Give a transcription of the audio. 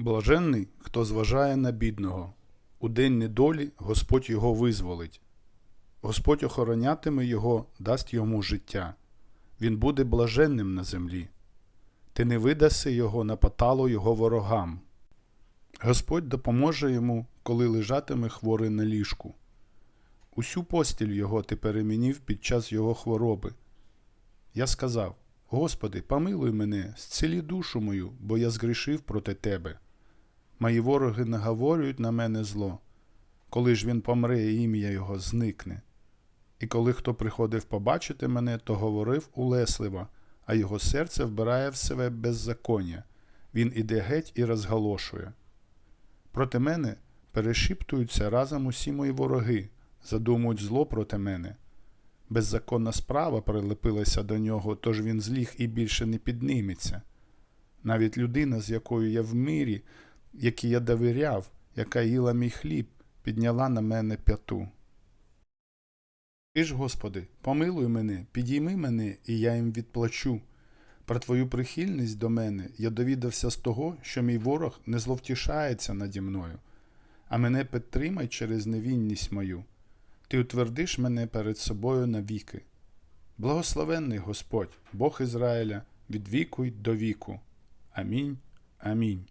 Блаженний, хто зважає на бідного. У день недолі Господь його визволить. Господь охоронятиме його, дасть йому життя. Він буде блаженним на землі. Ти не видаси його на поталу його ворогам. Господь допоможе йому, коли лежатиме хворий на ліжку. Усю постіль його ти перемінив під час його хвороби. Я сказав: Господи, помилуй мене, зцілі душу мою, бо я згрішив проти тебе. Мої вороги наговорюють на мене зло. Коли ж він помре, ім'я його зникне. І коли хто приходив побачити мене, то говорив улесливо, а його серце вбирає в себе беззаконня. Він іде геть і розголошує. Проти мене перешіптуються разом усі мої вороги, задумують зло проти мене. Беззаконна справа прилепилася до нього, тож він зліг і більше не підніметься. Навіть людина, з якою я в мирі, якій я довіряв, яка їла мій хліб, підняла на мене п'яту. Ти ж, Господи, помилуй мене, підійми мене, і я їм відплачу. Про Твою прихильність до мене я довідався з того, що мій ворог не зловтішається наді мною, а мене підтримай через невінність мою. Ти утвердиш мене перед собою навіки. Благословенний Господь, Бог Ізраїля, від віку й до віку. Амінь. Амінь.